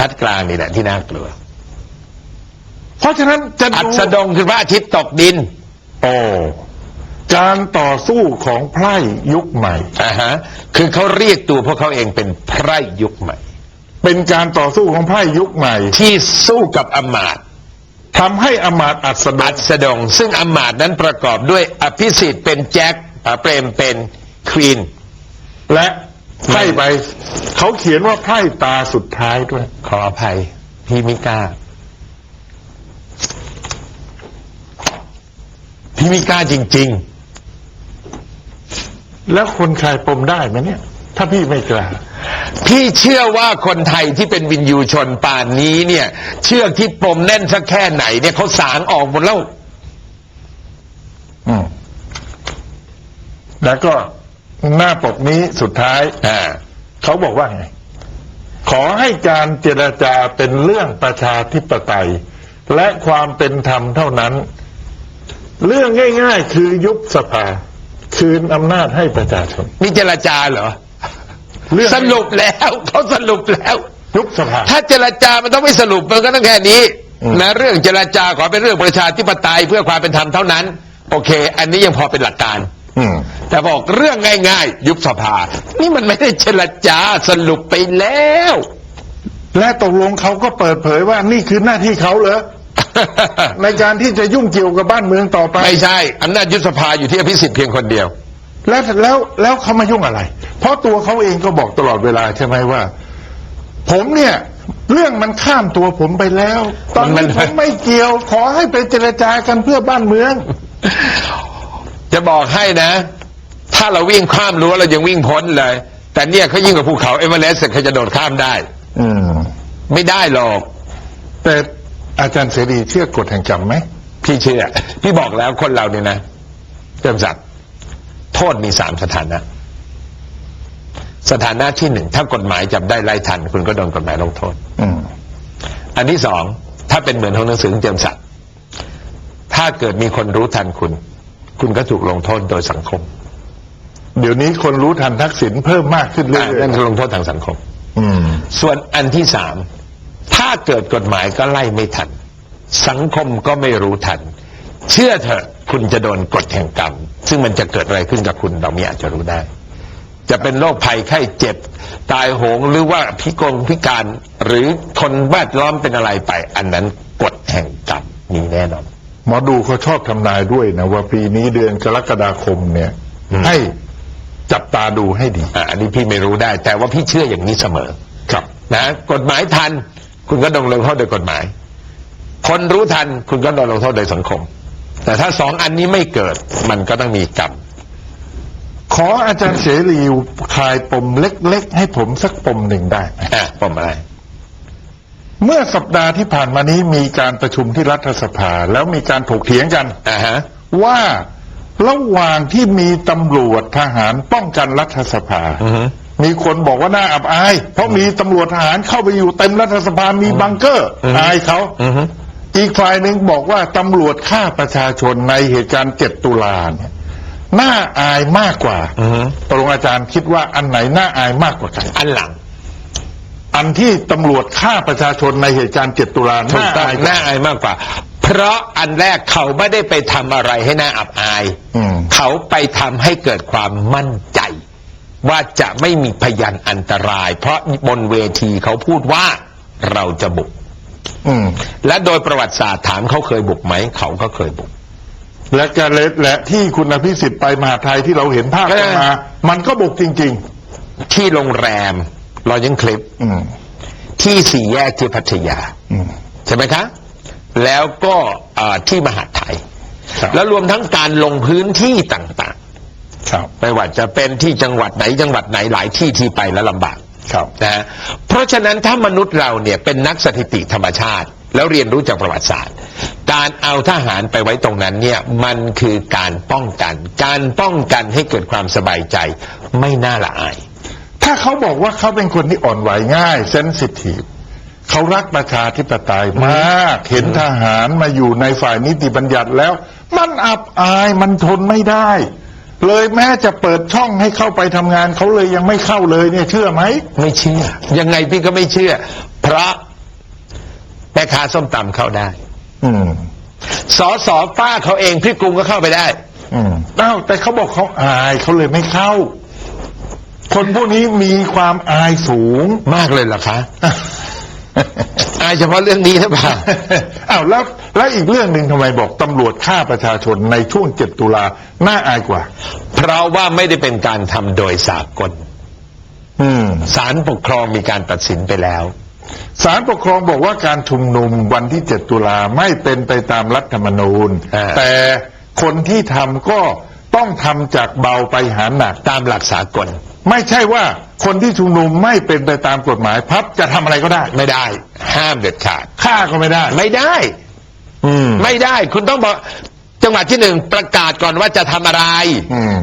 ทัดกลางนี่แหละที่น่ากลัว เพราะฉะนั้นจะอัดูสดงคือพระอาทิตย์ตกดิน โอ้การต่อสู้ของไพร่ยุคใหม่อ่าฮะคือเขาเรียกตัวพวกเขาเองเป็นไพร่ยุคใหม่ เป็นการต่อสู้ของไพร่ยุคใหม่ ที่สู้กับอำมาตย์ทำให้อมาตย์อัสดอังสดง ซึ่งอำมาตย์นั้นประกอบด้วยอภิสิทธิ์เป็นแจ็คป๋าเปรมเป็นควีนและ ไพ่ใบเขาเขียนว่าไพ่ตาสุดท้ายด้วย ขออภัย พี่มิกล้า พี่มิกล้าจริงแล้วคนคลายปมได้ไหมเนี่ย ถ้าพี่ไม่กล้าๆพี่เชื่อว่าคนไทยที่เป็นวินยูชนป่านนี้เนี่ย เชือกที่ปมแน่นสักแค่ไหนเนี่ยเขาสางออกหมดแล้วอืมแล้วก็ หน้าปกนี้สุดท้ายอ่าเขาบอกว่าไง ขอให้การเจรจาเป็นเรื่องประชาธิปไตย และความเป็นธรรมเท่านั้น เรื่องง่าย ๆ คือยุบสภา คืนอำนาจให้ประชาชน นี่เจรจาเหรอเรื่องสรุปแล้วเขาสรุปแล้ว ยุบสภา ถ้าเจรจามันต้องไม่สรุปมันก็ต้องแค่นี้อืมนะเรื่องเจรจาขอเป็นเรื่องประชาธิปไตยเพื่อความเป็นธรรมเท่านั้น โอเค อันนี้ยังพอเป็นหลักการอืม แต่บอกเรื่องง่าย ๆ ยุบสภา นี่มันไม่ได้เจรจาสรุปไปแล้ว และตกลงเขาก็เปิดเผยว่านี่คือหน้าที่เขาเหรอในการที่จะยุ่งเกี่ยวกับบ้านเมืองต่อไป ไม่ใช่อำนาจยุบสภาอยู่ที่อภิสิทธิ์เพียงคนเดียว แล้วแล้วแล้วเขามายุ่งอะไร เพราะตัวเขาเองก็บอกตลอดเวลาใช่ไหมว่า ผมเนี่ยเรื่องมันข้ามตัวผมไปแล้ว ตอนมันี้นผมไม่เกี่ยว ขอให้ไปเจรจากันเพื่อบ้านเมือง จะบอกให้นะ ถ้าเราวิ่งข้ามรั้วเรายังวิ่งพ้นเลย แต่เนี่ยเขายิ่งกว่าภูเขาเอเวอเรสต์เขาจะโดดข้ามได้ อืม ไม่ได้หรอก แต่อาจารย์เสรีเชื่อกฎแห่งกรรมไหมพี่เชื่อ พี่บอกแล้วคนเราเนี่ยนะเริ่มสัตว์โทษมีสามสถานะ สถานะที่หนึ่งถ้ากฎหมายจับได้ไล่ทัน คุณก็โดนกฎหมายลงโทษอืมอันที่สองถ้าเป็นเหมือนของหนังสือของเจมส์สัตว์ถ้าเกิดมีคนรู้ทันคุณ คุณก็ถูกลงโทษโดยสังคม เดี๋ยวนี้คนรู้ทันทักษิณเพิ่มมากขึ้นเรื่อ่าอยนั่นคือลงโทษทางสังคมๆอืม ส่วนอันที่สามถ้าเกิดกฎหมายก็ไล่ไม่ทัน สังคมก็ไม่รู้ทัน เชื่อเถอะคุณจะโดนกฎแห่งกรรม ซึ่งมันจะเกิดอะไรขึ้นกับคุณเราไม่อาจจะรู้ได้ จะเป็นโรคภัยไข้เจ็บ ตายโหงหรือว่าพิกลพิการหรือคนแวดล้อมเป็นอะไรไป อันนั้นกฎแห่งกรรมมีแน่นอน หมอดูเขาชอบทำนายด้วยนะว่าปีนี้เดือนกรกฎาคมเนี่ยอืม ให้จับตาดูให้ดี อะอันนี้พี่ไม่รู้ได้ แต่ว่าพี่เชื่ออย่างนี้เสมอ ครับ นะกฎหมายทัน คุณก็โดนลงโทษโดยกฎหมาย คนรู้ทันคุณก็โดนลงโทษโดยสังคม แต่ถ้าสองอันนี้ไม่เกิดมันก็ต้องมีกรรมขออาจารย์เสรีคลายปมเล็ก ๆ ให้ผมสักปมหนึ่งได้ไหม อะปมอะไร เมื่อสัปดาห์ที่ผ่านมานี้มีการประชุมที่รัฐสภา แล้วมีการถกเถียงกันอ่าฮะว่าระหว่างที่มีตำรวจทหารป้องกันรัฐสภา อือฮึ มีคนบอกว่าน่าอับอาย เพราะมีตำรวจทหารเข้าไปอยู่เต็มรัฐสภามีบังเกอร์อือฮึ อายเขา อือฮึ อีกฝ่ายหนึ่งบอกว่าตำรวจฆ่าประชาชนในเหตุการณ์เจ็ดตุลาเนี่ยน่าอายมากกว่าอือฮึ ตกลงอาจารย์คิดว่าอันไหนน่าอายมากกว่ากัน อันหลัง อันที่ตำรวจฆ่าประชาชนในเหตุการณ์เจ็ดตุลาถูกต้องายน่าอายมากกว่า เพราะอันแรกเขาไม่ได้ไปทำอะไรให้น่าอับอาย อืม เขาไปทำให้เกิดความมั่นใจ ว่าจะไม่มีพยานอันตราย เพราะบนเวทีเขาพูดว่าเราจะบุก อืม และโดยประวัติศาสตร์ถามเขาเคยบุกไหม เขาก็เคยบุก และการเลและที่คุณอภิสิทธิ์ไปมหาไทยที่เราเห็นภาพเออกันมา มันก็บุกจริง ที่โรงแรม รอยัลคลิปๆอืมที่สี่แยกที่พัทยาอืมใช่ไหมคะ แล้วก็เอ่อที่มหาดไทยครับแล้วรวมทั้งการลงพื้นที่ต่างครับๆไม่ว่าจะเป็นที่จังหวัดไหนจังหวัดไหนหลายที่ที่ไปแล้วลำบากครับนะฮะเพราะฉะนั้นถ้ามนุษย์เราเนี่ยเป็นนักสถิติธรรมชาติ แล้วเรียนรู้จากประวัติศาสตร์ การเอาทหารไปไว้ตรงนั้นเนี่ยมันคือการป้องกัน การป้องกันให้เกิดความสบายใจไม่น่าละอาย ถ้าเขาบอกว่าเขาเป็นคนที่อ่อนไหวง่ายเซนซิทีฟเขารักประชาธิปไตยมาก เห็นทหารมาอยู่ในฝ่ายนิติบัญญัติแล้ว มันอับอายมันทนไม่ได้ เลยแม้จะเปิดช่องให้เข้าไปทำงานเขาเลยยังไม่เข้าเลยเนี่ยเชื่อไหม ไม่เชื่อ ยังไงพี่ก็ไม่เชื่อเพราะค้าส้มตำเข้าได้ อืมสอสอป้าเขาเองพี่กรุงก็เข้าไปได้ อืมอ้าวแต่เขาบอกเขาอายเขาเลยไม่เข้า คนพวกนี้มีความอายสูงมากเลยเหรอคะ อายเฉพาะเรื่องนี้หรือเปล่าอ้าวแล้วแล้วอีกเรื่องหนึ่งทำไมบอกตำรวจฆ่าประชาชนในช่วงเจ็ดตุลาน่าอายกว่า เพราะว่าไม่ได้เป็นการทำโดยสากลอืมศาลปกครองมีการตัดสินไปแล้วศาลปกครองบอกว่าการชุมนุมวันที่เจ็ดตุลาไม่เป็นไปตามรัฐธรรมนูญอ่าแต่คนที่ทำก็ ต้องทำจากเบาไปหาหนักตามหลักสากล ไม่ใช่ว่าคนที่ชุมนุมไม่เป็นไปตามกฎหมายพับจะทำอะไรก็ได้ ไม่ได้ ห้ามเด็ดขาดฆ่าก็ไม่ได้ไม่ได้ อืมไม่ได้ คุณต้องบอกจังหวัดที่หนึ่งประกาศก่อนว่าจะทำอะไร อืม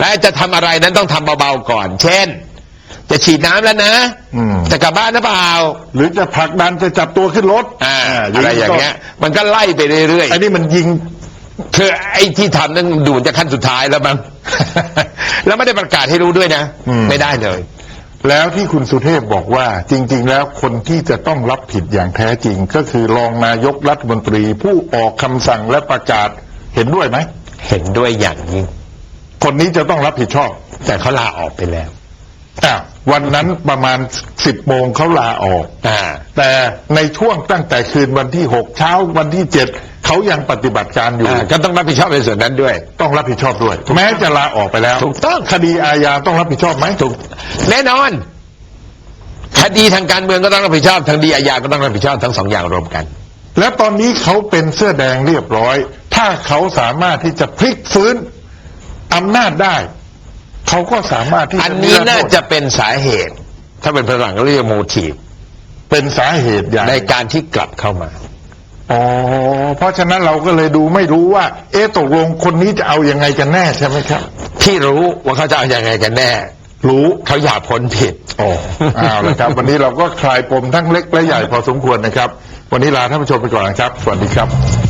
และจะทำอะไรนั้นต้องทำเบาๆก่อน เช่น จะฉีดน้ำแล้วนะ อืมจะกลับบ้านหรือเปล่า หรือจะผลักดันจะจับตัวขึ้นรถอ่าอะไรอย่างเงี้ย มันก็ไล่ไปเรื่อยไอ้นี่มันยิงๆ คือไอ้ที่ทำนั้นดูจะขั้นสุดท้ายแล้วมั้ง แล้วไม่ได้ประกาศให้รู้ด้วยนะ อืม ไม่ได้เลย แล้วที่คุณสุเทพบอกว่าจริง ๆ แล้วคนที่จะต้องรับผิดอย่างแท้จริง ก็คือรองนายกรัฐมนตรีผู้ออกคำสั่งและประกาศเห็นด้วยไหม เห็นด้วยอย่างยิ่งคนนี้จะต้องรับผิดชอบแต่เขาลาออกไปแล้ว อะวันนั้นประมาณสิบโมงเขาลาออก อ่า แต่ในช่วงตั้งแต่คืนวันที่หกเช้าวันที่ เจ็ดเขายังปฏิบัติการอยู่ อ่าก็ต้องรับผิดชอบในส่วนนั้นด้วย ต้องรับผิดชอบด้วย แม้จะลาออกไปแล้วถูกต้อง คดีอาญาต้องรับผิดชอบไหมถูกแน่นอน คดีทางการเมืองก็ต้องรับผิดชอบทางดีอาญาก็ต้องรับผิดชอบทั้งสองอย่างรวมกัน แล้วตอนนี้เขาเป็นเสื้อแดงเรียบร้อย ถ้าเขาสามารถที่จะพลิกฟื้นอำนาจได้ เขาก็สามารถที่อันนี้รโทษน่าจะเป็นสาเหตุ ถ้าเป็นภาษาอังกฤษเรียกโมทีฟเป็นสาเหตุอย่างในการที่กลับเข้ามา อ๋อเพราะฉะนั้นเราก็เลยดูไม่รู้ว่า เอ๊ะตกลงคนนี้จะเอายังไงกันแน่ใช่ไหมครับ ที่รู้ว่าเขาจะเอาอย่างไงกันแน่ รู้เขาอยากพ้นผิดอ๋อเอาละครับ วันนี้เราก็คลายปมทั้งเล็กและใหญ่พอสมควรนะครับ วันนี้ลาท่านผู้ชมไปก่อนนะครับ สวัสดีครับ